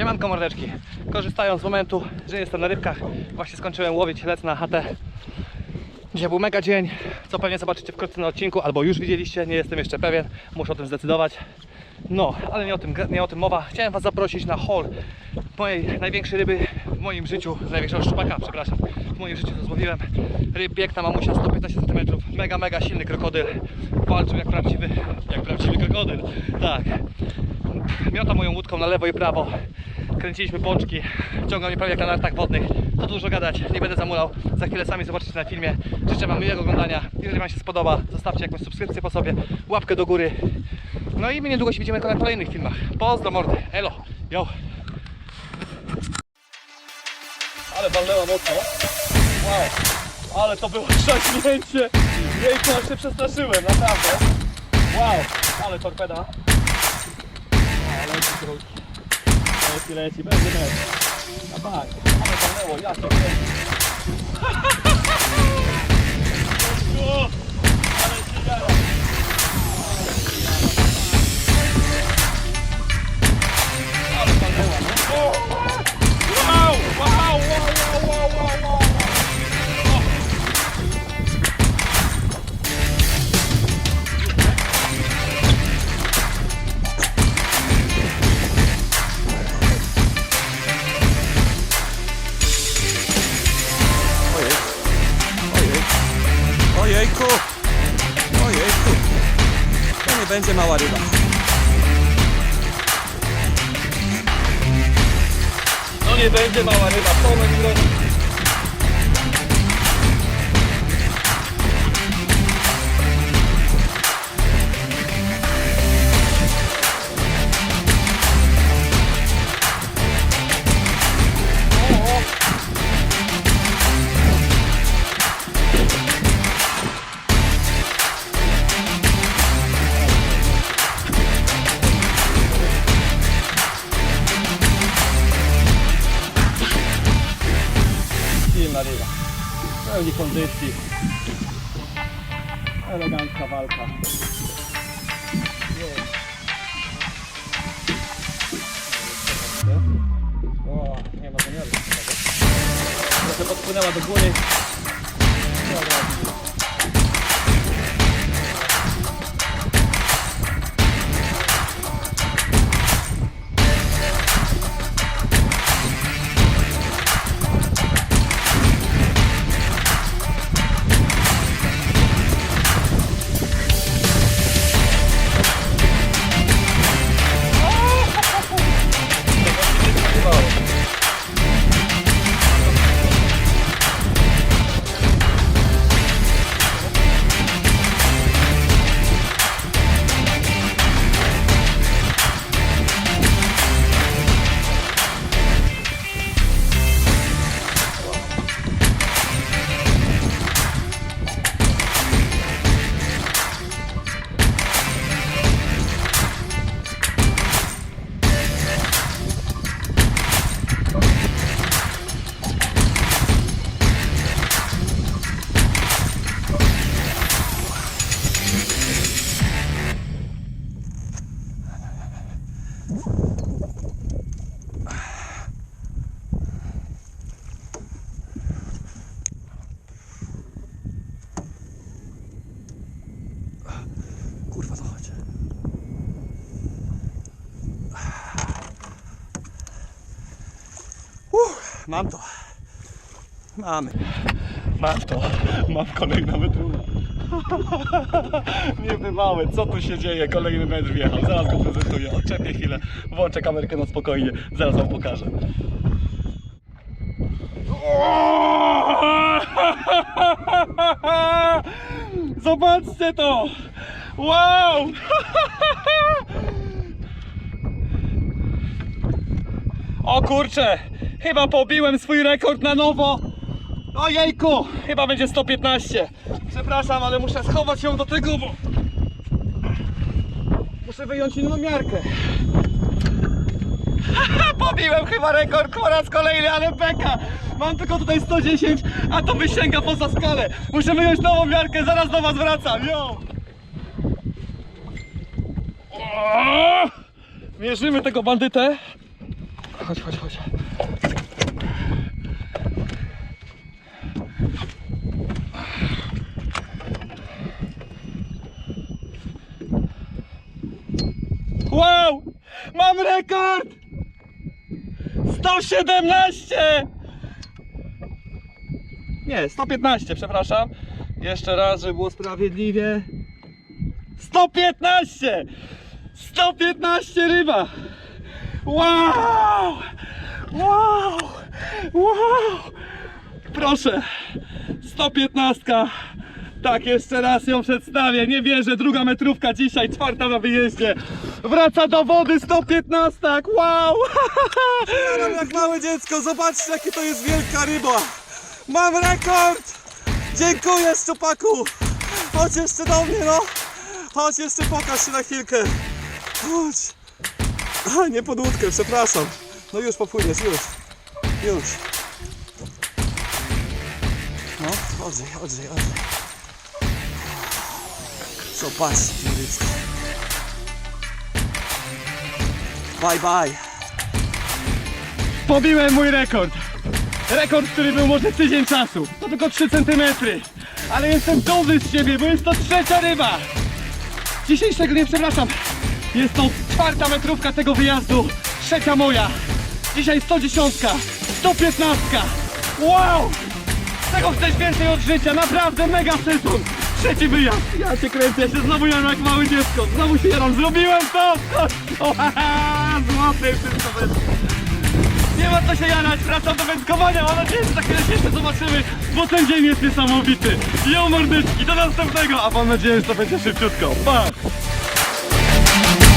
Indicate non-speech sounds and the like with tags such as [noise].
Siemanko mordeczki. Korzystając z momentu, że jestem na rybkach, właśnie skończyłem łowić, lecę na chatę. Dzisiaj był mega dzień, co pewnie zobaczycie wkrótce na odcinku, albo już widzieliście, nie jestem jeszcze pewien, muszę o tym zdecydować. No, ale nie o tym, nie o tym mowa. Chciałem Was zaprosić na haul mojej największej ryby w moim życiu, największego szczupaka, przepraszam, w moim życiu co złowiłem. Ryb piękna mamusia 115 cm, mega, mega silny krokodyl. Walczył jak prawdziwy, jak prawdziwy krokodyl. Tak. Miota moją łódką na lewo i prawo. Kręciliśmy pączki, ciągnął mnie prawie jak na nartach wodnych. To dużo gadać, nie będę zamulał. Za chwilę sami zobaczycie na filmie. Życzę Wam miłego oglądania. Jeżeli Wam się spodoba, zostawcie jakąś subskrypcję po sobie, łapkę do góry. No i my niedługo się widzimy na kolejnych filmach. Pozdro mordy, elo, yo. Ale walnęła mocno. Wow, ale to było trzaśnięcie. Jejku, aż się przestraszyłem, naprawdę. Wow, ale torpeda. O, leci. Leci, będzie mecz. A tak, ale walnęło, jakie kręci. O, Ojejku. Ojejku. To nie będzie mała ryba. No nie będzie mała ryba, co ona Silna ryba. Pełni kondycji. Elegancka walka. O, nie ma zamiaru. Trochę podpłynęła do góry. Mam to. Mamy. Mam to, mam kolejną wytrumę. [laughs] Niebywałe, co tu się dzieje? Kolejny metr wjechał, zaraz go prezentuję. Odczepię chwilę, włączę kamerkę na spokojnie, zaraz wam pokażę. [laughs] Zobaczcie to! Wow! [laughs] O kurczę, chyba pobiłem swój rekord na nowo. Ojejku, chyba będzie 115. Przepraszam, ale muszę schować ją do tego, bo muszę wyjąć inną miarkę. Pobiłem chyba rekord po raz kolejny, ale beka. Mam tylko tutaj 110, a to wysięga poza skalę. Muszę wyjąć nową miarkę, zaraz do was wracam. Yo! Mierzymy tego bandytę. Chodź, chodź, chodź. Wow! Mam rekord! 117! Nie, 115, przepraszam. Jeszcze raz, żeby było sprawiedliwie. 115! 115 ryba! Wow! Wow! Wow! Proszę! 115! Tak, jeszcze raz ją przedstawię. Nie wierzę, druga metrówka dzisiaj, czwarta na wyjeździe. Wraca do wody 115! Wow! Jak małe dziecko, zobaczcie jakie to jest wielka ryba. Mam rekord! Dziękuję szczupaku! Chodź jeszcze do mnie no! Chodź jeszcze pokaż się na chwilkę. Chodź. A, nie pod łódkę, przepraszam. No już popłyniesz, już. Już. No, chodź, chodź, chodź. Zobaczcie, rybsko. Bye, bye. Pobiłem mój rekord. Rekord, który był może tydzień czasu. To tylko 3 cm. Ale jestem dumny z siebie, bo jest to trzecia ryba. Dzisiejszego nie przepraszam. Jest to czwarta metrówka tego wyjazdu. Trzecia moja. Dzisiaj 110, 115. Wow! Czego chcesz więcej od życia? Naprawdę mega sezon. Trzeci wyjazd. Ja cię kręcę, ja się znowu jaram jak małe dziecko. Znowu się jaram. Zrobiłem to! [laughs] [laughs] Złoty wszystko będzie. Nie ma co się jarać, wracam do wędkowania, mam nadzieję, że za chwilę się jeszcze zobaczymy, bo ten dzień jest niesamowity. Jo mordyczki, do następnego, a mam nadzieję, że to będzie szybciutko. Pa! Bye.